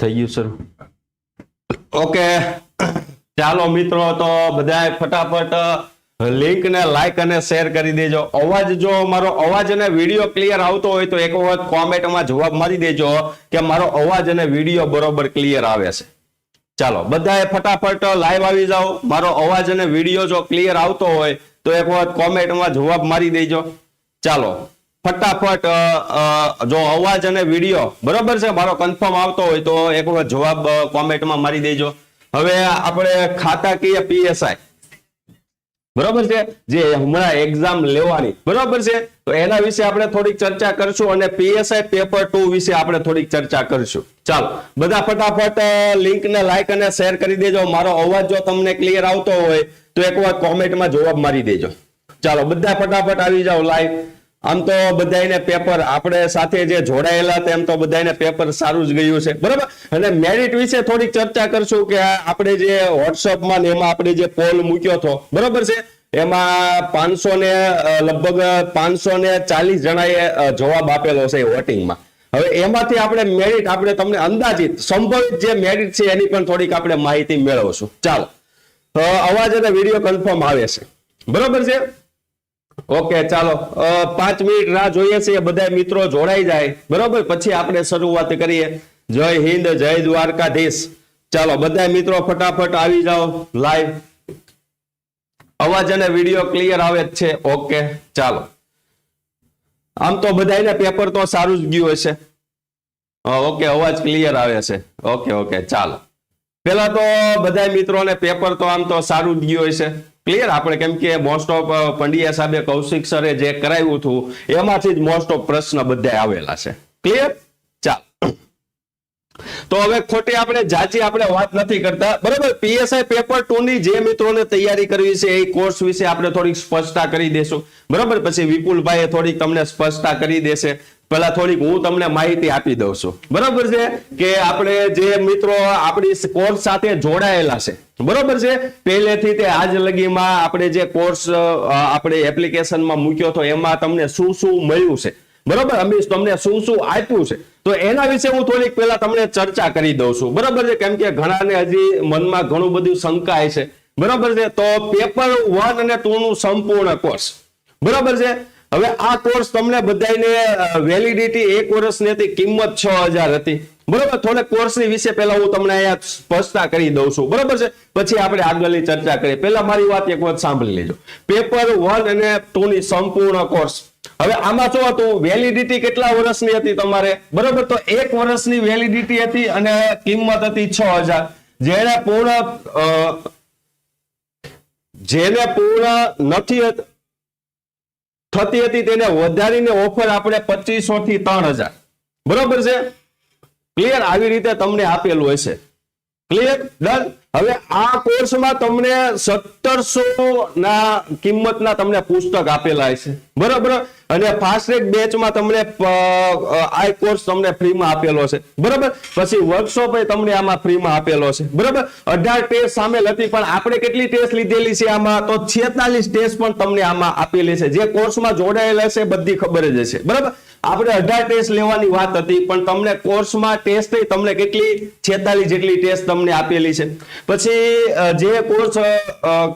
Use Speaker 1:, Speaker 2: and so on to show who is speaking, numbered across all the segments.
Speaker 1: થઈ ગયું sir okay. ચાલો મિત્રો, તો બધાએ ફટાફટ લિંક ને લાઈક અને શેર કરી દેજો. અવાજ જો મારો અવાજ અને વીડિયો ક્લિયર આવતો હોય તો એક વખત કોમેન્ટમાં જવાબ મારી દેજો કે મારો અવાજ અને વીડિયો બરોબર ક્લિયર આવે છે. ચાલો બધાએ ફટાફટ લાઈવ આવી જાઓ. મારો અવાજ અને વીડિયો જો ક્લિયર આવતો હોય તો એક વખત કોમેન્ટમાં જવાબ મારી દેજો. ચાલો ફટાફટ જો અવાજ અને વીડિયો, બરોબર છે? મારો કન્ફર્મ આવતો હોય તો એક વખત જવાબ કોમેન્ટમાં મારી દેજો. હવે આપણે ખાતાકીય પીએસઆઈ બરોબર છે? જે હમણાં એક્ઝામ લેવાની. બરોબર છે? તો એના વિશે આપણે થોડીક ચર્ચા કરશું અને પીએસઆઈ પેપર ટુ વિશે આપણે થોડીક ચર્ચા કરશું. ચાલો, બધા ફટાફટ લિંક ને લાઈક અને શેર કરી દેજો. મારો અવાજ જો તમને ક્લિયર આવતો હોય, તો એક વાર કોમેન્ટમાં જવાબ મારી દેજો. ચાલો, બધા ફટાફટ આવી જાઓ લાઈવ આમ તો બધાને પેપર આપણે સાથે જે જોડાયેલા તેમ તો બધાને પેપર સારું જ ગયું છે. બરાબર? અને મેરિટ વિશે થોડીક ચર્ચા કરશું કે આપણે જે વોટ્સઅપમાં ને એમાં આપણે જે પોલ મૂક્યો હતો, બરાબર છે? એમાં પાંચસો ને લગભગ પાંચસો ને ચાલીસ જણાએ જવાબ આપેલો છે વોટિંગમાં હવે એમાંથી આપણે મેરિટ આપણે તમને અંદાજિત, સંભવિત જે મેરિટ છે એની પણ થોડીક આપણે માહિતી મેળવશું. ચાલો. અવાજ અને વીડિયો કન્ફર્મ આવે છે. બરોબર છે? ઓકે, ચાલો. પાંચ મિનિટ રાહ જોઈએ છીએ બધા મિત્રો જોડાઈ જાય. બરોબર? પછી આપણે શરૂઆત કરીએ. જય હિન્દ, જય દ્વારકાધીશ. ચાલો બધા મિત્રો ફટાફટ આવી જાઓ લાઈવ અવાજ અને વીડિયો ક્લિયર આવે જ છે. ઓકે, ચાલો. આમ તો બધાને પેપર તો સારું જ ગયું હશે. ઓકે, અવાજ ક્લિયર આવે છે. ઓકે ઓકે, ચાલો. પેલા તો બધા મિત્રોને પેપર તો આમ તો સારું જ ગયું હશે. ક્લિયર આપણે કેમ કે મોસ્ટ ઓફ પંડ્યા સાહેબે કૌશિક સરે જે કરાવ્યું હતું, એમાંથી જ મોસ્ટ ઓફ પ્રશ્ન બધા આવેલા છે. ક્લિયર ચાલ. તો હવે ખોટી આપણે જાચી આપણે વાત નથી કરતા. બરાબર? પીએસઆઈ પેપર ટુ ની જે મિત્રોને તૈયારી કરવી છે, એ કોર્સ વિશે આપણે થોડીક સ્પષ્ટતા કરી દેશું. બરાબર? પછી વિપુલભાઈ થોડીક તમને સ્પષ્ટતા કરી દેશે. પેલા થોડીક હું તમને માહિતી આપી દઉં છું. બરાબર છે કે આપણે જે મિત્રો આપણી કોર્સ સાથે જોડાયેલા છે, બરોબર છે? પહેલેથી તે આજ લગીમાં આપણે જે કોર્સ આપણે એપ્લિકેશનમાં મૂક્યો હતો, એમાં તમને શું શું મળ્યું છે? બરોબર? અમીશ, તમને શું શું આપ્યું છે? તો એના વિશે હું થોડીક પહેલા તમને ચર્ચા કરી દઉં છું. બરોબર છે? કેમ કે ઘણાને હજી મનમાં ઘણું બધું શંકાય છે. બરોબર છે? તો પેપર વન અને ટુ નું સંપૂર્ણ કોર્સ બરોબર છે? હવે આ કોર્સ તમને બધાને વેલિડિટી એક વર્ષની હતી, કિંમત છ હજાર હતી. બરોબર? થોડે કોર્સની વિશે પહેલા હું તમને અહીંયા સ્પષ્ટતા કરી દઉં છું. બરોબર છે? પછી આપણે આગળની ચર્ચા કરીએ. પહેલા મારી વાત એક વખત સાંભળી લેજો. પેપર વન અને ટુ ની સંપૂર્ણ કોર્સ હવે આમાં શું હતું? વેલિડિટી કેટલા વર્ષની હતી તમારે? બરોબર? તો એક વર્ષની વેલિડિટી હતી અને કિંમત હતી છ હજાર. જેને પૂર્ણ જેને પૂર્ણ નથી હત- થતી હતી તેને વધારીને ઓફર આપણે પચીસો થી ત્રણ હજાર. બરોબર છે? ક્લિયર આવી રીતે તમને આપેલું હશે. ક્લિયર ડન હવે આ કોર્સમાં તમને સત્તરસો ના કિંમતના તમને પુસ્તક આપેલા છે બરાબર? અને ફાસ્ટ ટ્રેક બેચમાં તમને આ કોર્સ તમને ફ્રીમાં આપેલો છે. બરાબર? પછી વર્કશોપ તમને આમાં ફ્રીમાં આપેલો છે. બરાબર? અઢાર ટેસ્ટ સામેલ હતી પણ આપણે કેટલી ટેસ્ટ લીધેલી છે આમાં? તો છેતાલીસ ટેસ્ટ પણ તમને આમાં આપેલી છે. જે કોર્સમાં જોડાયેલા છે, બધી ખબર જ હશે. બરાબર? આપણે અઢાર ટેસ્ટ લેવાની વાત હતી, પણ તમને કોર્સમાં ટેસ્ટ તમને કેટલી? છેતાલીસ જેટલી ટેસ્ટ તમને આપેલી છે. પછી જે કોર્સ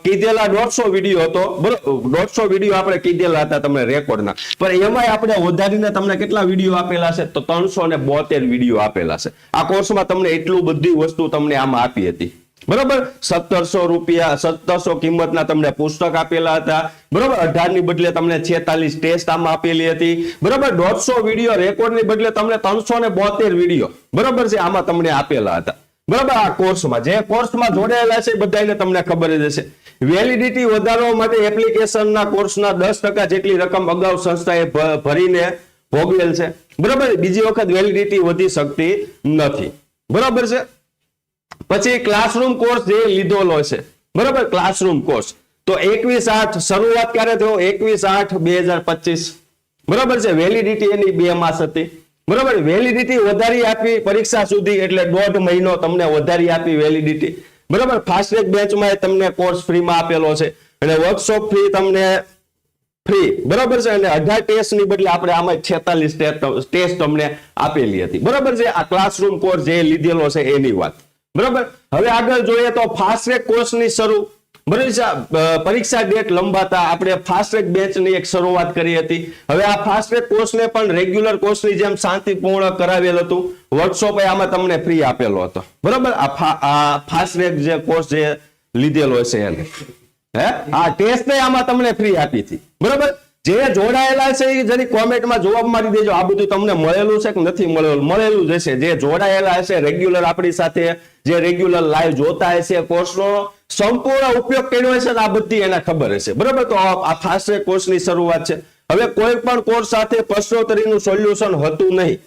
Speaker 1: કીધેલા દોઢસો વીડિયો હતો. બરોબર દોઢસો વીડિયો આપણે કીધેલા હતા તમને રેકોર્ડના પણ એમાંય આપણે વધારીને તમને કેટલા વીડિયો આપેલા છે? તો ત્રણસો ને બોતેર વીડિયો આપેલા છે. આ કોર્સમાં તમને એટલું બધી વસ્તુ તમને આમાં આપી હતી. બરોબર? સત્તરસો રૂપિયા, સત્તરસો કિંમતના તમને પુસ્તક આપેલા હતા. બરોબર? અઢારની બદલે તમને છેતાલીસ ટેસ્ટ આમાં આપેલી હતી. બરોબર? દોઢસો વીડિયો રેકોર્ડની બદલે તમને ત્રણસો ને બોતેર વીડિયો. બરોબર છે? આમાં તમને આપેલા હતા. બરોબર, આ કોર્સમાં જે કોર્સમાં જોડાયેલા છે બધાને તમને ખબર જ હશે. વેલિડિટી વધારવા માટે એપ્લિકેશનના કોર્સના દસ ટકા જેટલી રકમ અગાઉ સંસ્થાએ ભરીને ભોગવેલ છે. બરાબર, બીજી વખત વેલિડિટી વધી શકતી નથી. બરોબર છે? પછી ક્લાસરૂમ કોર્સ જે લીધેલો છે. બરાબર ક્લાસરૂમ કોર્સ તો એકવીસ આઠ, શરૂઆત ક્યારે થયો? એકવીસ આઠ બે બરાબર છે? વેલિડિટી એની બે માસ હતી. બરાબર વેલિડિટી વધારી આપી પરીક્ષા સુધી, એટલે દોઢ મહિનો તમને વધારી આપી વેલિડિટી બરાબર ફાસ્ટ ટ્રેક બેચમાં તમને કોર્સ ફ્રીમાં આપેલો છે. અને વર્કશોપ ફ્રી તમને ફ્રી બરાબર છે, અને અઢાર ટેસ્ટની બદલે આપણે આમાં છેતાલીસ ટેસ્ટ તમને આપેલી હતી. બરાબર છે, આ ક્લાસરૂમ કોર્સ જે લીધેલો છે, એની વાત. બરાબર, હવે આગળ જોઈએ તો ફાસ્ટ ટ્રેક કોર્સની શરૂ. પરીક્ષા ડેટ લંબાતા, આપણે ફાસ્ટ ટ્રેક બેચની એક શરૂઆત કરી હતી. હવે આ ફાસ્ટ ટ્રેક કોર્સને પણ રેગ્યુલર કોર્સની જેમ શાંતિપૂર્ણ કરાવેલ હતું. વર્કશોપ આમાં તમને ફ્રી આપેલો હતો. બરાબર? આ ફાસ્ટ ટ્રેક જે કોર્સ જે લીધેલો છે એને. હે? આ ટેસ્ટ આમાં તમને ફ્રી આપી હતી. બરાબર? જે જોડાયેલા છે એ જરી કોમેન્ટમાં જવાબ મારી દેજો. આ બધું તમને મળેલું છે કે નથી મળેલું? મળેલું જ હશે. જે જોડાયેલા હશે રેગ્યુલર આપણી સાથે જે રેગ્યુલર લાઈવ જોતા હશે કોર્સનો સંપૂર્ણ ઉપયોગ કર્યો હશે આ બધી એને ખબર હશે. બરાબર? તો આ આ કોર્સની શરૂઆત છે. હવે કોઈ પણ કોર્સ સાથે પ્રશ્નોત્તરીનું સોલ્યુશન હતું નહીં.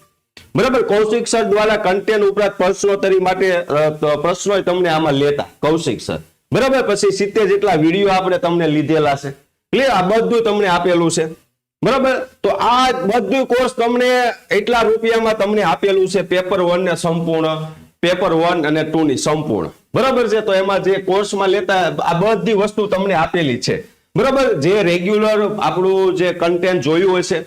Speaker 1: બરાબર? કૌશિક સર દ્વારા કન્ટેન્ટ ઉપરાંત પ્રશ્નોત્તરી માટે પ્રશ્નો તમને આમાં લેતા, કૌશિક સર. બરાબર? પછી સિત્તેર જેટલા વીડિયો આપણે તમને લીધેલા છે. ક્લિયર આ બધું તમને આપેલું છે. બરાબર? તો આ બધું કોર્સ તમને એટલા રૂપિયામાં તમને આપેલું છે પેપર વન ને સંપૂર્ણ. પેપર વન અને ટુ ની સંપૂર્ણ. બરાબર છે? તો એમાં જે કોર્સમાં લેતા આ બધી વસ્તુ તમને આપેલી છે. બરાબર? જે રેગ્યુલર આપણું જે કન્ટેન્ટ જોયું હશે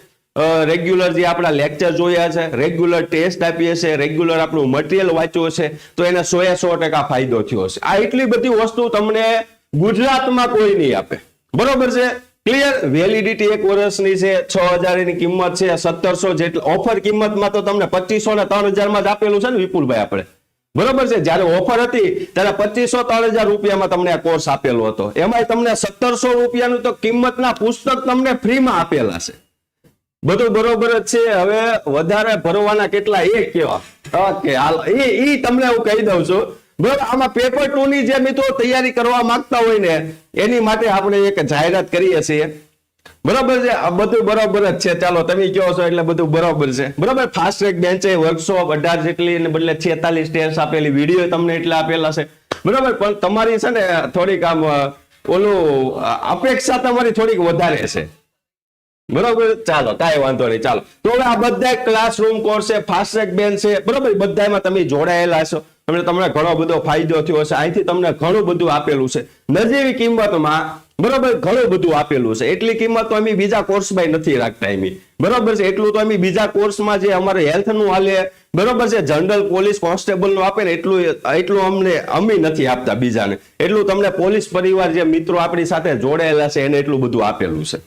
Speaker 1: રેગ્યુલર જે આપણા લેક્ચર જોયા છે, રેગ્યુલર ટેસ્ટ આપીએ છે, રેગ્યુલર આપણું મટીરિયલ વાંચ્યું છે, તો એને સો એ સો ટકા ફાયદો થયો છે. આ એટલી બધી વસ્તુ તમને ગુજરાતમાં કોઈ નહીં આપે. બરોબર છે? ક્લિયર વેલિડિટી એક વર્ષની છે, છ હજારની કિંમત છે, સત્તરસો જેટલી ઓફર કિંમતમાં તો તમને પચીસો ને ત્રણ હજારમાં જ આપેલું છે ને વિપુલભાઈ આપણે? બરોબર છે? જ્યારે ઓફર હતી, ત્યારે પચીસો ત્રણ હજાર રૂપિયામાં તમને આ કોર્સ આપેલો હતો. એમાં તમને સત્તરસો રૂપિયાનું તો કિંમતના પુસ્તક તમને ફ્રીમાં આપેલા છે. બધું બરોબર જ છે. હવે વધારે ભરવાના કેટલા? એ કેવા ઓકે, હાલ, એ, ઈ તમને હું કહી દઉં છું. બરોબર, આમાં પેપર ટુ ની જે મિત્રો તૈયારી કરવા માંગતા હોય ને, એની માટે આપણે એક જાહેરાત કરીએ છીએ. બરાબર છે? આ બધું બરાબર જ છે. ચાલો, તમે કહો છો એટલે બધું બરાબર છે. બરાબર? ફાસ્ટ ટ્રેક બેન્ચ વર્કશોપ અઢાર જેટલી અને બદલે છેતાલીસ ટેસ્ટ આપેલી વીડિયો તમને એટલા આપેલા છે. બરાબર? પણ તમારી છે ને, થોડીક આમ ઓલું અપેક્ષા તમારી થોડીક વધારે છે. બરોબર? ચાલો, કાંઈ વાંધો નહીં. ચાલો. તો હવે આ બધા ક્લાસરૂમ કોર્સ છે ફાસ્ટ ટ્રેક બેન છે. બરોબર? બધામાં તમે જોડાયેલા છો. તમને તમને ઘણો બધો ફાયદો થયો છે અહીંથી તમને ઘણું બધું આપેલું છે. નજીવી કિંમતમાં બરોબર? ઘણું બધું આપેલું છે. એટલી કિંમત તો અમે બીજા કોર્સમાં નથી રાખતા એમ બરોબર છે? એટલું તો અમે બીજા કોર્સમાં જે અમારે હેલ્થનું હાલે, બરોબર છે? જનરલ પોલીસ કોન્સ્ટેબલનું આપે ને એટલું એટલું અમને, અમે નથી આપતા બીજાને. એટલું તમને પોલીસ પરિવાર જે મિત્રો આપણી સાથે જોડાયેલા છે, એને એટલું બધું આપેલું છે.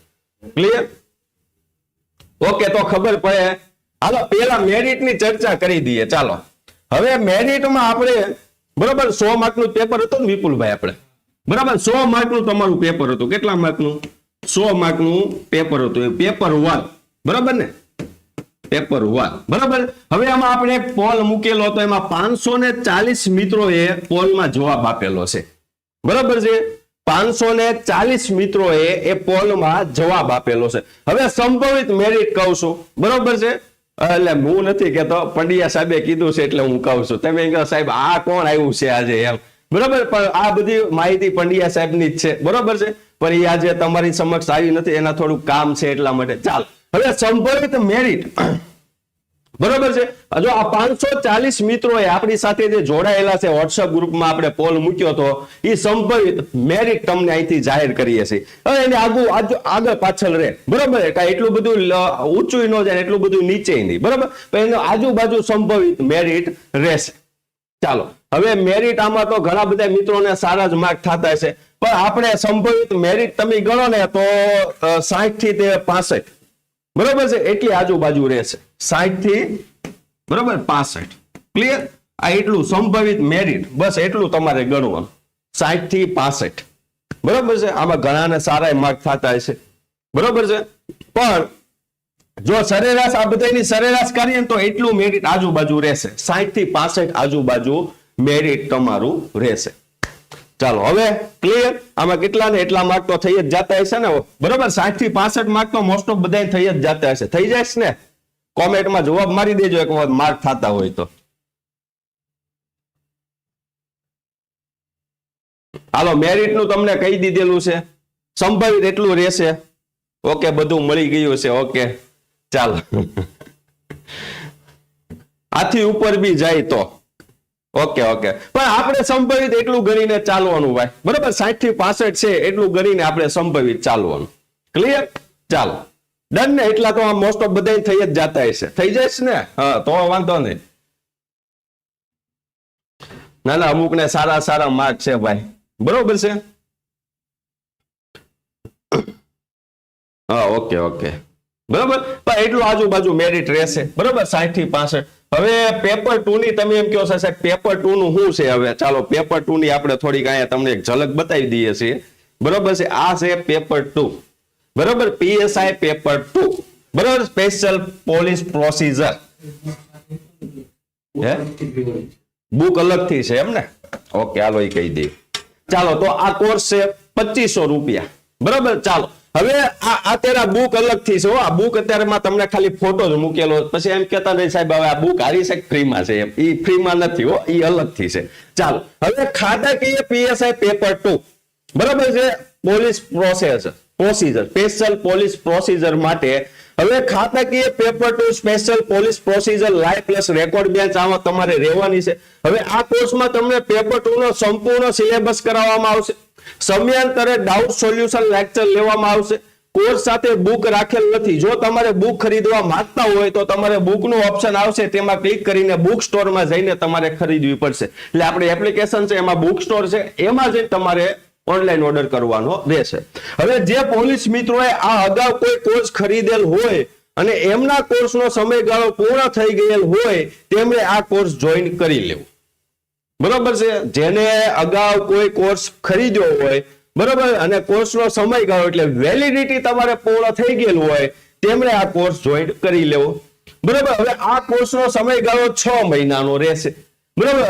Speaker 1: ક્લિયર ઓકે તો ખબર પડે. હાલો પેલા મેરિટની ચર્ચા કરી દઈએ. ચાલો. હવે મેરિટમાં આપણે, બરાબર સો માર્કનું પેપર હતું ને વિપુલભાઈ આપણે? બરાબર? સો માર્કનું તમારું પેપર હતું. કેટલા માર્કનું? સો માર્કનું પેપર હતું. એ પેપર વન બરાબર ને? પેપર વન બરાબર? હવે આમાં આપણે પોલ મૂકેલો હતો. એમાં પાંચસો ને ચાલીસ મિત્રોએ પોલમાં જવાબ આપેલો છે. બરાબર છે? પાંચસો ને ચાલીસ મિત્રોએ એ પોલમાં જવાબ આપેલો છે. હવે સંભવિત મેરિટ કહું છું. બરોબર છે? એટલે હું નથી કેતો પંડિયા સાહેબે કીધું છે એટલે હું કહું છું. તમે કહો સાહેબ, આ કોણ આવ્યું છે આજે એમ? બરોબર? પણ આ બધી માહિતી પંડ્યા સાહેબની જ છે. બરોબર છે? પણ એ આજે તમારી સમક્ષ આવી નથી, એના થોડું કામ છે એટલા માટે. ચાલ. હવે સંભવિત મેરિટ બરોબર છે? જો આ પાંચસો ચાલીસ મિત્રો આપણી સાથે જે જોડાયેલા છે વોટ્સઅપ ગ્રુપમાં આપણે પોલ મૂક્યો તો એ સંભવિત મેરિટ તમને અહીંથી જાહેર કરીએ છીએ. હવે એને આગળ આગળ પાછળ રહે. બરોબર? કાંઈ એટલું બધું ઊંચું ન જાય એટલું બધું નીચે નહીં. બરોબર? એનો આજુબાજુ સંભવિત મેરિટ રહેશે. ચાલો. હવે મેરિટ આમાં તો ઘણા બધા મિત્રોને સારા જ માર્ક થતા છે. પણ આપણે સંભવિત મેરિટ તમે ગણો ને તો સાહીઠથી તે પાસઠ. બરોબર છે? એટલી આજુબાજુ રહેશે. સાહીઠથી, બરોબર? પાસઠ. ક્લિયર આ એટલું સંભવિત મેરિટ બસ એટલું તમારે ગણવાનું. સાહીઠથી પાસઠ. બરોબર છે? આમાં ઘણાને સારા માર્ક થતા છે બરોબર છે? પણ, જો સરેરાશ, આ બધાની સરેરાશ કરીએ તો એટલું મેરિટ આજુબાજુ રહેશે. સાહીઠથી પાસઠ આજુબાજુ મેરિટ તમારું રહેશે. ચાલો, હવે ક્લિયર આમાં કેટલા ને એટલા માર્ક તો થઈ જ જતા હશે ને? બરોબર, સાઠથી પાસઠ માર્ક તો મોસ્ટ ઓફ બધા થઈ જ જતા હશે. થઈ જાય ને? કોમેન્ટમાં જવાબ મારી દેજો એક વખત માર્ક થતા હોય તો. હાલો મેરિટનું તમને કહી દીધેલું છે. સંભવિત એટલું રહેશે. ઓકે, બધું મળી ગયું છે. ઓકે, ચાલો. આથી ઉપર બી જાય તો. ઓકે ઓકે પણ આપણે સંભવિત એટલું ગણીને ચાલવાનું ભાઈ. બરાબર? સાઠથી પાસઠ છે, એટલું ગણીને આપણે સંભવિત ચાલવાનું. ક્લિયર ચાલો. ડન ને એટલા તો મોસ્ટ ઓફ બધા થઈ જ જતા હશે. થઈ જશે ને? હા, તો વાંધો નહીં. ના ના અમુક ને સારા સારા માર્ક છે ભાઈ. બરોબર છે? હા ઓકે ઓકે બરોબર? પણ એટલું આજુબાજુ મેરિટ રહેશે. બરોબર? સાઠથી પાસઠ. હવે પેપર ટુ ની તમે એમ કહો સાહેબ પેપર ટુ નું શું છે હવે? ચાલો પેપર ટુ ની આપણે થોડીક અહીંયા તમને એક ઝલક બતાવી દઈએ છીએ. બરોબર છે? આ છે પેપર ટુ બરોબર? પીએસઆઈ પેપર ટુ બરોબર? સ્પેશિયલ પોલીસ પ્રોસીજર હે? બુક અલગથી છે એમ ને ઓકે હાલો એ કહી દઈએ. ચાલો, તો આ કોર્સ છે પચીસો રૂપિયા. બરોબર? ચાલો. હવે આ અત્યારે આ બુક અલગથી છે આ બુક અત્યારે તમને ખાલી ફોટો જ મૂકેલો પછી એમ કહેતા નહીં સાહેબ, હવે આ બુક હારી છે ફ્રીમાં છે? એમ. એ ફ્રીમાં નથી હો. એ અલગથી છે. ચાલો. હવે ખાતાકીય પીએસઆઈ પેપર ટુ બરાબર છે? Police process procedure special police procedure માટે. હવે ખાતાકીય paper two special police procedure live plus record bench આમાં તમારે રહેવાની છે. હવે આ કોર્સમાં તમને પેપર ટુ નો સંપૂર્ણ સિલેબસ કરાવવામાં આવશે. સમયાંતરે ડાઉટ સોલ્યુશન લેક્ચર લેવામાં આવશે. કોર્સ સાથે બુક રાખેલ નથી. જો તમારે બુક ખરીદવા માંગતા હોય તો તમારે બુકનું ઓપ્શન આવશે. તેમાં ક્લિક કરીને બુક સ્ટોરમાં જઈને તમારે ખરીદવી પડશે. એટલે આપણી એપ્લિકેશન છે, એમાં બુક સ્ટોર છે. એમાં જઈને તમારે ઓનલાઈન ઓર્ડર કરવાનો રહેશે. હવે જે પોલીસ મિત્રોએ આ અગાઉ કોઈ કોર્સ ખરીદેલ હોય અને એમના કોર્સનો સમયગાળો પૂર્ણ થઈ ગયેલ હોય, તેમણે આ કોર્સ જોઈન કરી લેવું. બરોબર છે? જેને અગાઉ કોઈ કોર્સ ખરીદ્યો હોય, બરોબર? અને કોર્સનો સમયગાળો એટલે વેલિડિટી તમારે પૂર્ણ થઈ ગયેલું હોય, તેમણે આ કોર્સ જોઈન કરી લેવો. બરોબર? હવે આ કોર્સનો સમયગાળો છ મહિનાનો રહેશે. બરોબર?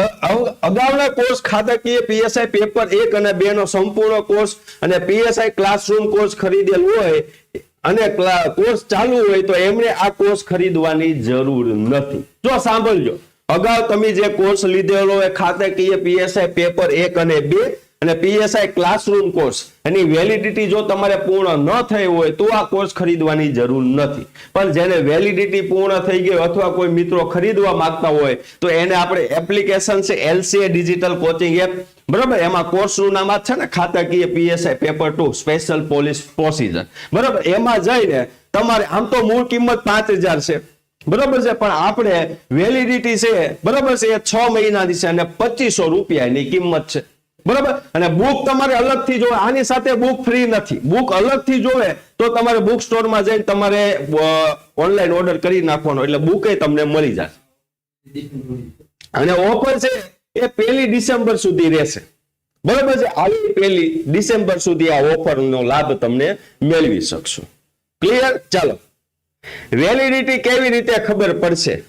Speaker 1: અગાઉના કોર્સ ખાતાકીય પીએસઆઈ પેપર એક અને બે નો સંપૂર્ણ કોર્સ અને પીએસઆઈ ક્લાસરૂમ કોર્સ ખરીદેલ હોય, અને કોર્સ ચાલુ હોય તો એમણે આ કોર્સ ખરીદવાની જરૂર નથી. જો સાંભળજો. અગાઉ તમે જે કોર્સ લીધેલો હોય ખાતાકીય પીએસઆઈ પેપર એક અને બે અને પીએસઆઈ ક્લાસરૂમ કોર્સ એની વેલિડિટી જો તમારે પૂર્ણ ન થઈ હોય તો આ કોર્સ ખરીદવાની જરૂર નથી. પણ જેને વેલિડિટી પૂર્ણ થઈ ગઈ અથવા કોઈ મિત્રો ખરીદવા માંગતા હોય તો એને આપણે એપ્લિકેશન છે એલસીએ ડિજિટલ કોચિંગ એપ બરાબર? એમાં કોર્સનું નામ છે ને ખાતાકીય PSI paper two special police procedure બરાબર? એમાં જઈને તમારે, આમ તો મૂળ કિંમત પાંચ હજાર છે. બરાબર છે, પણ આપણે વેલિડિટી છે, બરોબર છે, એ છ મહિનાની છે અને પચીસો રૂપિયાની કિંમત છે. બરાબર? અને બુક તમારે અલગથી જોવે. આની સાથે બુક ફ્રી નથી. બુક અલગથી જોવે તો તમારે બુક સ્ટોરમાં જઈને તમારે ઓનલાઈન ઓર્ડર કરી નાખવાનો. એટલે બુક તમને મળી જશે. અને ઓફર છે, એ પહેલી ડિસેમ્બર સુધી રહેશે. બરાબર છે? આવી પહેલી ડિસેમ્બર સુધી આ ઓફરનો લાભ તમને મેળવી શકશો. ક્લિયર ચાલો. વેલિડિટી કેવી રીતે ખબર પડશે?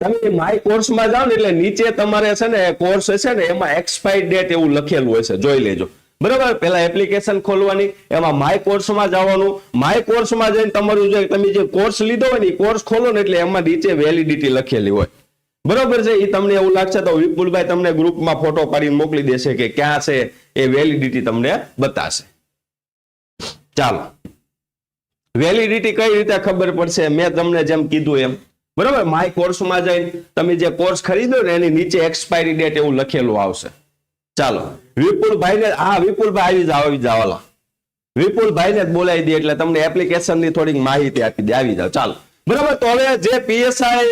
Speaker 1: તમે માય કોર્સમાં જાઓ ને એટલે નીચે તમારે છે ને કોર્સ હશે ને એમાં એક્સપાયર ડેટ એવું લખેલું હશે. જોઈ લેજો. બરાબર? પેલા એપ્લિકેશન ખોલવાની એમાં માય કોર્સમાં જવાનું. માય કોર્સમાં જઈને તમારું જે તમે જે કોર્સ લીધો હોય ને કોર્સ ખોલો ને એટલે એમાં નીચે વેલિડિટી લખેલી હોય. બરોબર છે એ તમને એવું લાગશે તો વિપુલભાઈ તમને ગ્રુપમાં ફોટો પાડીને મોકલી દેશે કે ક્યાં છે એ વેલિડિટી તમને બતાશે. ચાલો. વેલિડિટી કઈ રીતે ખબર પડશે? મેં તમને જેમ કીધું એમ. બરોબર? માય કોર્સમાં જઈને તમે જે કોર્સ ખરીદો ને એની નીચે એક્સપાયરી ડેટ એવું લખેલું આવશે. ચાલો. વિપુલભાઈ ને હા, વિપુલભાઈ આવી જાવ આવી જાવ વિપુલભાઈને જ બોલાવી દે એટલે તમને એપ્લિકેશનની થોડીક માહિતી આપી દે. આવી જાવ ચાલો. બરાબર, તો હવે જે પીએસઆઈ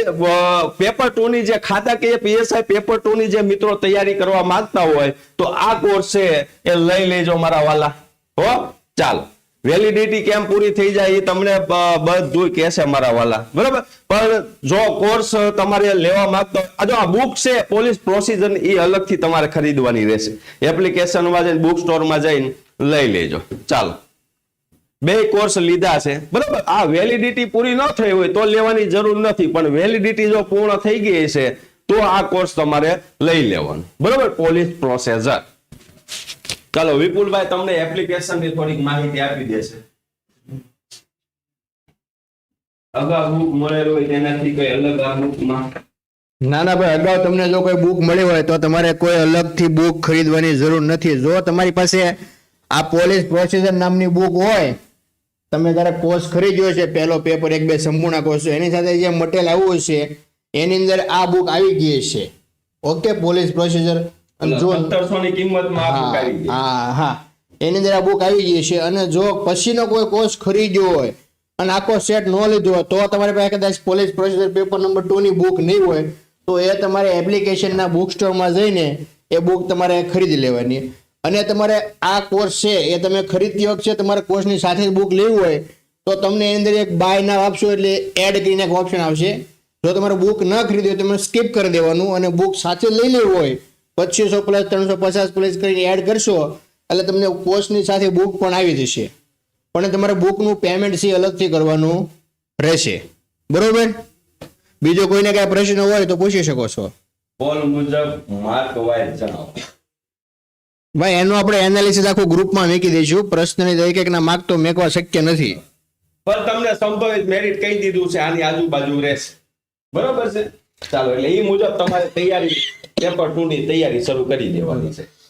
Speaker 1: પેપર ટુ ની જે ખાતાકીય પીએસઆઈ પેપર ટુ ની જે મિત્રો તૈયારી કરવા માંગતા હોય, તો આ કોર્સ છે એ લઈ લેજો મારા વાલા. હો, ચાલો. વેલિડિટી કેમ પૂરી થઈ જાય એ તમને બધું કહેશે મારા વાલા. બરાબર? પણ જો કોર્સ તમારે લેવા માંગતો હોય- જો આ બુક છે પોલીસ પ્રોસિજર એ અલગથી તમારે ખરીદવાની રહેશે. એપ્લિકેશનમાં જઈને બુક સ્ટોરમાં જઈને લઈ લેજો. ચાલો. બે કોર્સ લીધા છે. બરાબર? આ વેલિડિટી પૂરી ન થઈ હોય તો લેવાની જરૂર નથી. પણ વેલિડિટી જો પૂર્ણ થઈ ગઈ છે, તો આ કોર્સ તમારે લઈ લેવાનો. બરાબર? પોલીસ પ્રોસેસર ચાલો, વિપુલભાઈ તમને એપ્લિકેશનની થોડીક માહિતી આપી દેશે અગાઉ બુક હોય
Speaker 2: ના ના ભાઈ, અગાઉ તમને જો કોઈ બુક મળી હોય તો તમારે કોઈ અલગથી બુક ખરીદવાની જરૂર નથી. જો તમારી પાસે આ પોલીસ પ્રોસીજર નામની બુક હોય તમે ત્યારે કોર્સ ખરીદ્યો છે પહેલો પેપર એક બે સંપૂર્ણ કોર્સ એની સાથે જે મટેરિયલ આવ્યું છે એની અંદર આ બુક આવી ગઈ છે ઓકે પોલીસ પ્રોસીજર જો. હા હા એની અંદર આ બુક આવી ગઈ છે અને જો પછીનો કોઈ કોર્સ ખરીદ્યો હોય અને આખો સેટ ન લીધો હોય તો તમારી પાસે કદાચ police procedure paper number two ની બુક નહીં હોય તો એ તમારે એપ્લિકેશનના બુક સ્ટોરમાં જઈને એ બુક તમારે ખરીદી લેવાની. અને તમારે આ કોર્સ છે, એ તમે ખરીદતી વખતે તમારે કોર્સની સાથે જ બુક લેવું હોય, તો તમને એની અંદર એક બાય નામ આપશો એટલે એડ કરીને એક ઓપ્શન આવશે. જો તમારે બુક ન ખરીદી હોય તમે સ્કીપ કરી દેવાનું અને બુક સાથે લઈ લેવું હોય. પચીસો પ્લસ ત્રણસો પચાસ પ્લસ કરીને એડ કરશો, એટલે તમને કોર્સની સાથે બુક પણ આવી જશે. પણ તમારે બુકનું પેમેન્ટ છે અલગથી કરવાનું રહેશે. બરોબર? બીજો કોઈને કાંઈ પ્રશ્ન હોય તો પૂછી શકો છો.
Speaker 1: મુજબ માર્ક વાઇઝ જણાવો.
Speaker 2: ભાઈ, એનું આપણે એનાલિસિસ આખું ગ્રુપમાં મેકી દઈશું. પ્રશ્નની દરેક એકના માર્ક તો મેકવા શક્ય નથી.
Speaker 1: પણ તમને સંભવિત મેરિટ કહી દીધું છે, આની આજુબાજુ રહેશે. બરોબર છે? ચાલો, એટલે એ મુજબ તમારે તૈયારી પેપર ટુ ની તૈયારી શરૂ કરી દેવાની છે.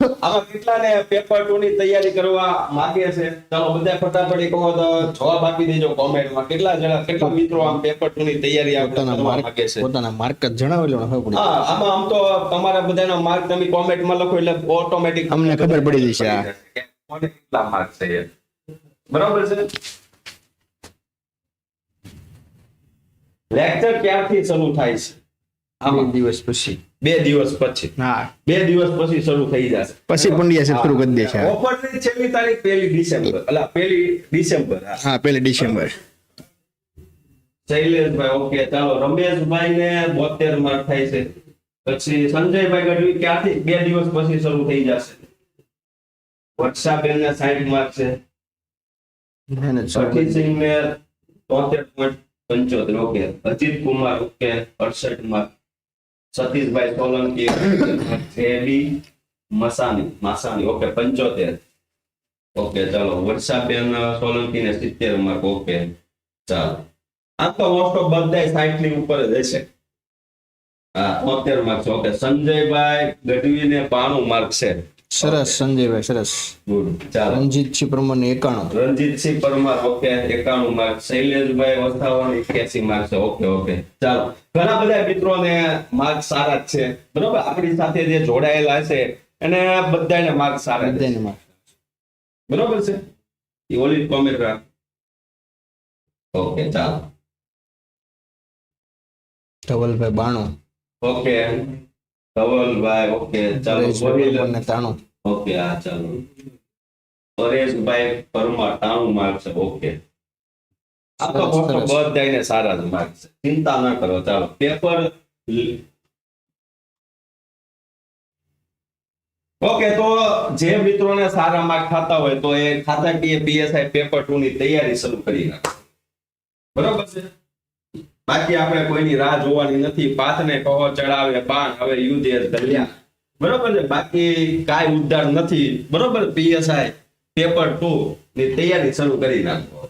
Speaker 1: આમાં કેટલાને પેપર ટુ ની તૈયારી કરવા માંગે છે? ચાલો બધા ફટાફટ એક વખત જવાબ આપી દેજો કોમેન્ટમાં. કેટલા જણા કેટલા મિત્રો આમ પેપર ટુ ની તૈયારી
Speaker 2: પોતાના માર્ક
Speaker 1: માંગે છે?
Speaker 2: પોતાના માર્ક જ જણાવેલો ને
Speaker 1: હા આમાં આમ તો તમારા બધાના માર્ક તમે કોમેન્ટમાં લખો એટલે ઓટોમેટિક
Speaker 2: અમને ખબર પડી જશે.
Speaker 1: કોને કેટલા માર્ક છે. બરાબર છે? લેક્ચર ક્યારથી શરૂ થાય છે? આમાં
Speaker 2: દિવસ પછી.
Speaker 1: બે દિવસ પછી.
Speaker 2: હા.
Speaker 1: બે દિવસ પછી શરૂ થઈ જશે.
Speaker 2: પછી પંડ્યા છે શરૂ કરી
Speaker 1: દેશે ઓફરની છેલ્લી તારીખ પહેલી ડિસેમ્બર. એટલે પહેલી ડિસેમ્બર હા.
Speaker 2: પહેલી ડિસેમ્બર.
Speaker 1: શૈલેષભાઈ ઓકે ચાલો. રમેશભાઈ ને બોતેર માર્ક થાય છે. પછી સંજયભાઈ ગઢવી ક્યાંથી? બે દિવસ પછી શરૂ થઈ જશે. વર્ષાબેન ને સાઈઠ માર્ક છે. સઠીસિંહ ને તોતેર પોઈન્ટ પંચોતેર ઓકે. અજીત કુમાર ઓકે અડસઠ mark Satishbhai Solanki A B Masani, Masani. Okay, પંચોતેર. ઓકે, ચાલો, વર્ષાબેન, સોલંકી ને સિત્તેર માર્ક. ઓકે, ચાલો. આમ તો મોસ્ટ ઓફ બધા સાઈઠ ઉપર જ હશે. હા, તોતેર માર્ક છે. ઓકે, સંજયભાઈ ગઢવી ને બાણું માર્ક છે.
Speaker 2: સરસ સંજયભાઈ સરસ.
Speaker 1: ગુડ ચાલો.
Speaker 2: રણજીતસિંહ પરમાર એકાણું.
Speaker 1: રણજીતસિંહ પરમાર ઓકે એકાણું માર્ક. શૈલેષભાઈ વસાવણ એક્યાસી માર્ક છે. Okay okay. ચાલો. ઘણા બધા મિત્રોને માર્ક સારા જ છે. બરોબર? આપણી સાથે જે જોડાયેલા છે એને બધાને માર્ક સારા છે.
Speaker 2: બધાને માર્ક
Speaker 1: બરોબર છે? એ ઓલી કોમેન્ટ રાખ. ઓકે ચાલો.
Speaker 2: ધવલભાઈ બાણું.
Speaker 1: ઓકે. ધવલભાઈ ઓકે ચાલો ગોહિલ
Speaker 2: તાણું.
Speaker 1: ઓકે હા ચાલો. પરેશભાઈ પરમાર ત્રાણું માર્ક છે ઓકે આ તો
Speaker 2: સરસ.
Speaker 1: બધાને સારા જ માર્ક છે. ચિંતા ના કરો ચાલો. પેપર ઓકે તો જે મિત્રોને સારા માર્ક ખાતા હોય તો એ ખાતાકીય પીએસઆઈ પેપર ટુ ની તૈયારી શરૂ કરી નાખો. બરોબર છે? બાકી આપણે કોઈની રાહ જોવાની નથી. પાથને કહો ચડાવે બાણ હવે યુદ્ધ એ બરોબર છે? બાકી કાંઈ ઉદ્ધાર નથી. બરોબર? પીએસઆઈ પેપર ટુ ની તૈયારી શરૂ કરી નાખો.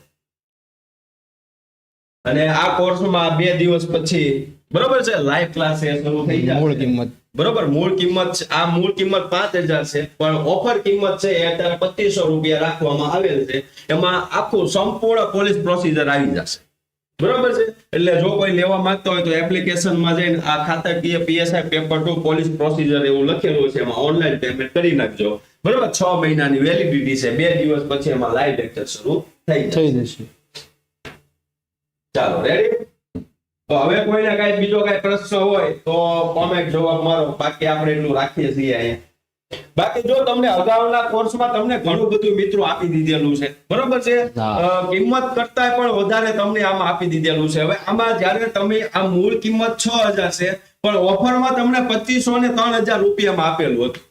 Speaker 1: અને આ કોર્સમાં બે દિવસ પછી બરોબર છે? લાઈવ ક્લાસ શરૂ થઈ
Speaker 2: મૂળ કિંમત.
Speaker 1: બરોબર? મૂળ કિંમત આ મૂળ કિંમત પાંચ હજાર છે. પણ ઓફર કિંમત છે એ અત્યારે પચીસો રૂપિયા રાખવામાં આવેલ છે. એમાં આખું સંપૂર્ણ પોલીસ પ્રોસીજર આવી જશે. બરોબર છે? એટલે જો કોઈ લેવા માંગતા હોય તો એપ્લિકેશનમાં જઈને આ ખાતાકીય PSI paper two police procedure એવું લખેલું છે એમાં ઓનલાઈન પેમેન્ટ કરી નાખજો. બરોબર? છ મહિનાની વેલિડિટી છે. બે દિવસ પછી એમાં લાઈવ લેક્ચર શરૂ થઈ
Speaker 2: થઈ જશે.
Speaker 1: ચાલો રેડી તો હવે કોઈને કાંઈ બીજો કાંઈ પ્રશ્ન હોય તો કોમેન્ટ જવાબ મારો. બાકી આપણે એટલું રાખીએ છીએ અહીંયા. બાકી જો તમને અગાઉના કોર્સમાં તમને ઘણું બધું મિત્રો આપી દીધેલું છે. બરોબર છે? કિંમત કરતા પણ વધારે તમને આમાં આપી દીધેલું છે. હવે આમાં જ્યારે તમે આ મૂળ કિંમત છ હજાર છે પણ ઓફરમાં તમને પચીસો ને ત્રણ હજાર રૂપિયામાં આપેલું હતું.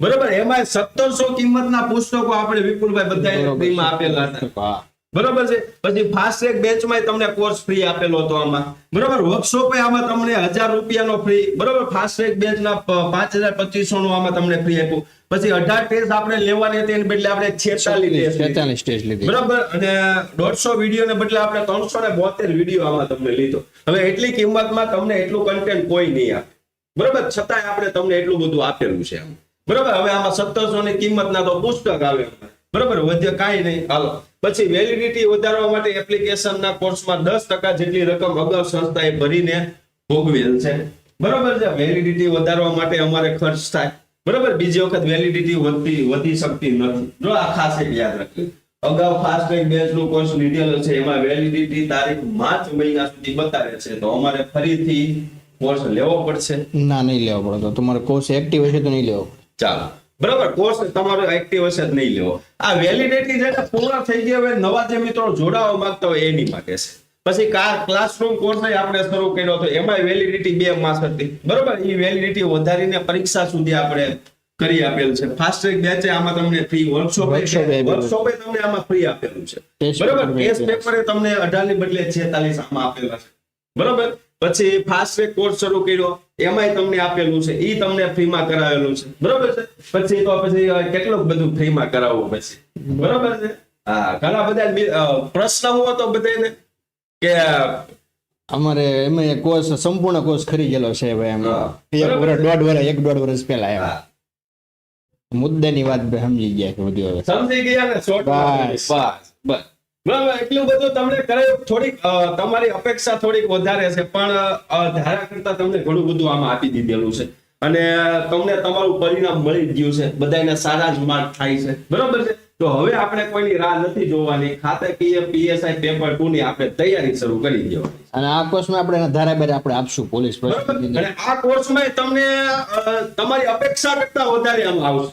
Speaker 1: બરોબર? એમાં સત્તરસો કિંમતના પુસ્તકો આપણે વિપુલભાઈ બધા આપેલા હતા. બરોબર છે? પછી ફાસ્ટ ટ્રેક બેચમાં તમને કોર્સ ફ્રી આપેલો હતો આમાં. બરોબર? વર્કશોપે આમાં તમને હજાર રૂપિયાનો ફ્રી બરોબર? ફાસ્ટ ટ્રેક બેચના પાંચ હજાર પચીસો નું આમાં તમને ફ્રી આપ્યું. પછી અઢાર ટેસ્ટ આપણે લેવાની હતી એને બદલે આપણે છેતાલીસ ટેસ્ટ લીધી.
Speaker 2: તેતાલીસ
Speaker 1: બરાબર? અને દોઢસો વીડિયો ને બદલે આપણે ત્રણસો ને બોતેર વીડિયો આમાં તમને લીધો. હવે એટલી કિંમતમાં તમને એટલું કન્ટેન્ટ કોઈ નહીં આપે. બરાબર? છતાંય આપણે તમને એટલું બધું આપેલું છે બરોબર બરાબર? હવે આમાં સત્તરસો ની કિંમત ના તો પુસ્તક આવે. બરોબર? વધ્ય કાંઈ નહીં. હાલો. પછી વેલિડિટી વધારવા માટે એપ્લિકેશનના કોર્સમાં દસ ટકા જેટલી રકમ અગાઉ સંસ્થાએ ભરીને ભોગવેલ છે. બરોબર છે? વેલિડિટી વધારવા માટે અમારે ખર્ચ થાય. બરોબર? બીજી વખત વેલિડિટી વધતી વધી શકતી નથી. જો આ ખાસ એક યાદ રાખજો. અગાઉ ફાસ્ટ ટ્રેક બેચનું કોર્સ લીધેલો છે એમાં વેલિડિટી તારીખ માર્ચ મહિના સુધી બતાવે છે. તો અમારે ફરીથી કોર્સ લેવો પડશે.
Speaker 2: ના નહીં લેવો પડે. તમારે તમારો કોર્સ એક્ટિવ હશે તો નહીં લેવો
Speaker 1: ચાલો. બરાબર કોર્સ તમારો એક્ટિવ હશે જ નહીં લેવો. આ વેલિડિટી ને પૂર્ણ થઈ ગઈ હવે નવા જે મિત્રો જોડાવા માંગતા હોય એની માટે છે. પછી ક્લાસરૂમ કોર્સ આપણે શરૂ કર્યો હતો એમાં વેલિડિટી બે માસ હતી. બરોબર એ વેલિડિટી વધારીને પરીક્ષા સુધી આપણે કરી આપેલ છે. ફાસ્ટ ટ્રેક બેચ આમાં તમને ફ્રી વર્કશોપ. વર્કશોપે તમને આમાં ફ્રી આપેલું છે. બરાબર ટેસ્ટ પેપરે તમને 18 ની બદલે 46 આમાં આપેલા છે. બરોબર? પછી ફાસ્ટ ટ્રેક કોર્સ શરૂ કર્યો. એમાંય તમને આપેલું છે. ઈ તમને ફ્રીમાં કરાવેલું છે. બરોબર છે? પછી તો પછી કેટલું બધું ફ્રીમાં કરાવવું પછી? બરોબર છે? હા ઘણા બધા પ્રશ્ન હું હતો બધાને કે
Speaker 2: અમારે એમાં કોર્સ સંપૂર્ણ કોર્સ ખરીદેલો છે ભાઈ એમ. એક વર્ષ દોઢ વર્ષ એક દોઢ વર્ષ પહેલા
Speaker 1: એવા
Speaker 2: મુદ્દાની વાત સમજી ગયા કે બધું
Speaker 1: સમજી ગયા ને?
Speaker 2: બસ.
Speaker 1: બસ. એટલું બધું તમને કરે થોડીક તમારી અપેક્ષા થોડીક વધારે છે પણ ધારા કરતા તમને ઘણું બધું આમાં આપી દીધેલું છે. અને તમને તમારું પરિણામ મળી ગયું છે બધાને સારા જ માર્ક થાય છે. બરાબર છે? તો હવે આપણે કોઈની રાહ નથી જોવાની ખાતાકીય પીએસઆઈ પેપર ટુ ની આપણે તૈયારી શરૂ કરી દેવાની.
Speaker 2: અને આ કોર્સમાં આપણે ધારા ધારાબાર આપણે આપશું પોલીસ
Speaker 1: અને આ કોર્સમાં તમને તમારી અપેક્ષા કરતા વધારે આમ આવશે.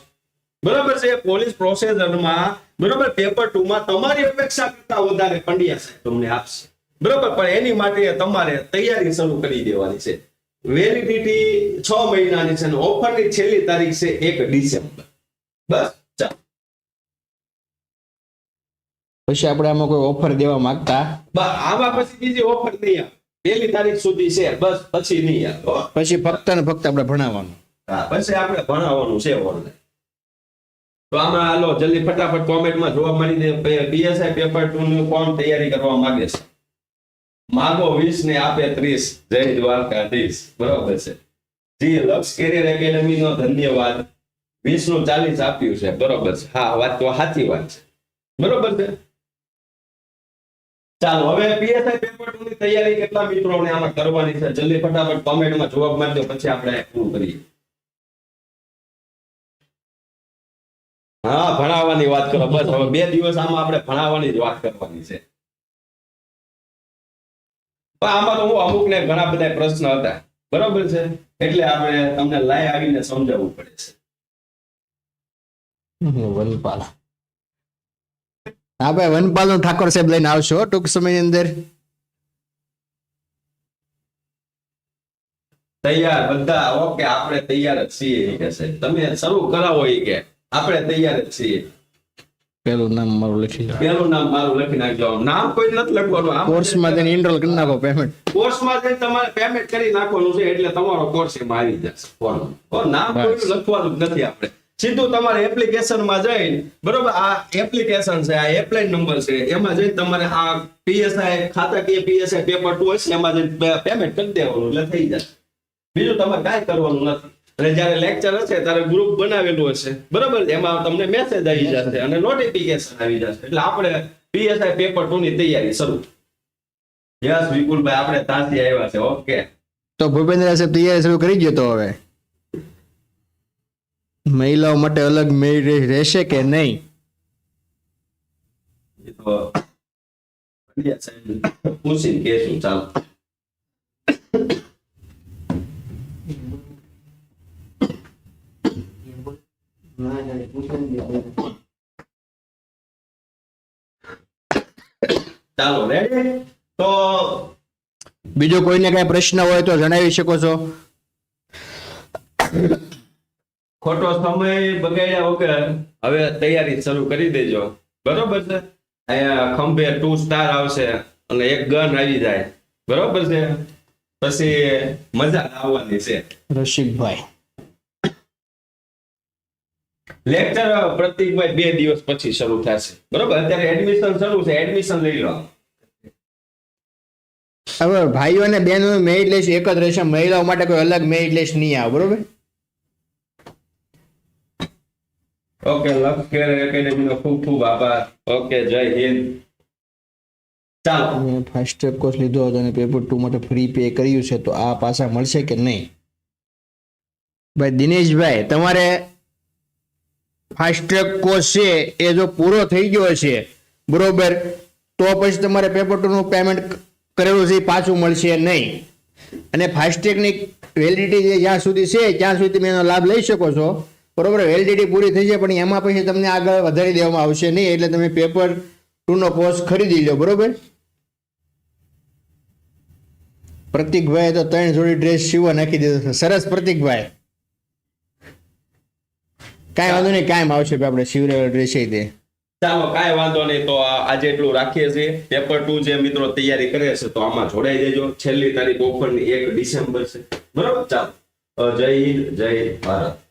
Speaker 1: બરાબર છે પોલીસ પ્રોસેસરમાં બરાબર પેપર ટુ માં તમારી અપેક્ષા કરતા વધારે પંડ્યા સાહેબ તમને આપશે. બરાબર પણ એની માટે તમારે તૈયારી શરૂ કરી દેવાની છે. વેલિડિટી છ મહિનાની છે અને ઓફરની છેલ્લી તારીખ છે એક ડિસેમ્બર. બસ ચાલો.
Speaker 2: પછી આપણે આમાં કોઈ ઓફર દેવા માંગતા?
Speaker 1: બસ આમાં પછી બીજી ઓફર નહીં આવે. પહેલી તારીખ સુધી છે બસ પછી નહીં આવે.
Speaker 2: પછી ફક્ત ને ફક્ત આપણે ભણાવવાનું.
Speaker 1: હા પછી આપણે ભણાવવાનું છે ઓનલાઈન. તો આમાં હાલો, જલ્દી ફટાફટ કોમેન્ટમાં જોવા મળી દે. બીએસઆઈ પેપર ટુ નું કોણ તૈયારી કરવા માંગે છે. માગો વીસ ને આપે ત્રીસ. જય દ્વારકાધીશ. બરોબર છે. જી લક્ષ કેરિયર એકેડમી નો ધન્યવાદ. વીસનું ચાલીસ આપ્યું છે. બરોબર છે. હા, વાત તો સાચી વાત છે. બરોબર છે. ચાલો, હવે પીએસઆઈ પેપર ટુ ની તૈયારી કેટલા મિત્રોને આમાં કરવાની છે? જલ્દી ફટાફટ કોમેન્ટમાં જવાબ મારી દો પછી આપણે પૂરું કરીએ. હા ભણાવવાની વાત કરો. બસ હવે બે દિવસ આમાં આપણે ભણાવવાની જ વાત કરવાની છે. પણ આમાં તો હું અમુક ને ઘણા બધા પ્રશ્ન હતા. બરોબર છે? એટલે આપણે તમને લાઈ આવીને સમજાવવું પડે છે.
Speaker 2: વનપાલ. હા ભાઈ વનપાલ નો ઠાકોર સાહેબ લઈને આવશો ટૂંક સમયની અંદર.
Speaker 1: તૈયાર બધા ઓકે આપણે તૈયાર જ છીએ કે છે. તમે શરૂ કરાવો એ કે. આપણે તૈયાર જ છીએ.
Speaker 2: પેલું નામ મારું લખી લો
Speaker 1: પેલું નામ મારું લખી નાખજો. નામ કોઈ નથી લખવાનું. આમ
Speaker 2: કોર્સમાં જઈને એનરોલ કરી નાખો પેમેન્ટ
Speaker 1: કોર્સમાં જઈને તમારે પેમેન્ટ કરી નાખવાનું છે એટલે તમારો કોર્સ એમાં આવી જશે. ફોર્મ નામ કોઈ લખવાનું નથી આપણે. સીધું તમારે એપ્લિકેશનમાં જઈને બરોબર આ એપ્લિકેશન છે આ એપ્લાય નંબર છે એમાં જઈને તમારે આ પીએસઆઈ ખાતાકીય પીએસઆઈ પેપર ટુ હશે એમાં જઈને પેમેન્ટ કરી દેવાનું એટલે થઈ જશે. બીજું તમારે કાંઈ કરવાનું નથી. અને જ્યારે લેક્ચર હશે ત્યારે ગ્રુપ બનાવેલું હશે. બરાબર? એમાં તમને મેસેજ આવી જશે અને નોટિફિકેશન આવી જશે. એટલે આપણે પીએસઆઈ પેપર ટુ ની તૈયારી શરૂ. યસ વિપુલભાઈ આપણે ત્યાંથી આવ્યા છે. ઓકે
Speaker 2: તો ભૂપેન્દ્ર સાહેબ તૈયારી શરૂ કરી દો તો હવે. મહિલાઓ માટે અલગ મેળ રહેશે કે નહીં?
Speaker 1: પૂછીને કહેશું ચાલો. ચાલો તો
Speaker 2: બીજો કોઈને કઈ પ્રશ્ન હોય તો જણાવી શકો છો.
Speaker 1: ખોટો સમય બગાડ્યા વગર હવે તૈયારી શરૂ કરી દેજો. બરોબર છે? અહીંયા ખંભે ટુ સ્ટાર આવશે અને એક ગન આવી જાય. બરોબર છે? પછી મજા આવવાની છે.
Speaker 2: રસિકભાઈ.
Speaker 1: લેક્ચર પ્રતિકભાઈ બે દિવસ પછી શરૂ થશે. બરોબર? અત્યારે એડમિશન શરૂ છે. એડમિશન લઈ લો.
Speaker 2: હવે ભાઈઓ અને બહેનો મેરિટ લિસ્ટ એક જ રહેશે મહિલાઓ માટે કોઈ અલગ મેરિટ લિસ્ટ નહીં આવે બરોબર?
Speaker 1: ઓકે લક્ષ કેર એકેડેમીનો ખૂબ ખૂબ આભાર. ઓકે જય હિન્દ. ચાલો.
Speaker 2: મેં ફાસ્ટ ટ્રેક કોર્સ લીધો હતો અને પેપર ટુ માટે ફ્રી પે કર્યું છે તો આ પાછા મળશે કે નહીં? ભાઈ દિનેશભાઈ તમારે ફાસ્ટ ટ્રેક કોર્સ છે એ જો પૂરો થઈ ગયો છે, બરોબર, તો પછી તમારે પેપર ટુનું પેમેન્ટ કરેલું છે પાછું મળશે નહીં. અને ફાસ્ટ્રેકની વેલિડિટી જ્યાં સુધી છે, ત્યાં સુધી તમે એનો લાભ લઈ શકો છો. બરોબર વેલિડિટી પૂરી થઈ જાય, પણ એમાં પછી તમને આગળ વધારી દેવામાં આવશે નહીં, એટલે તમે પેપર ટુનો કોર્સ ખરીદી લો, બરોબર? પ્રતિકભાઈ તો ત્રણ જોડી ડ્રેસ સીવા નાખી દીધો સરસ પ્રતિકભાઈ. કાંઈ વાંધો નહીં, કાંઈ આવશે આપણે શિવરેલ રહેશે તે.
Speaker 1: ચાલો, કાંઈ વાંધો નહીં, તો આજે એટલું રાખીએ છીએ. પેપર ટુ જે મિત્રો તૈયારી કરે છે, તો આમાં જોડાઈ દેજો છેલ્લી તારીખ ઓફરની એક ડિસેમ્બર છે. બરોબર? ચાલો. જય હિન્દ, જય ભારત.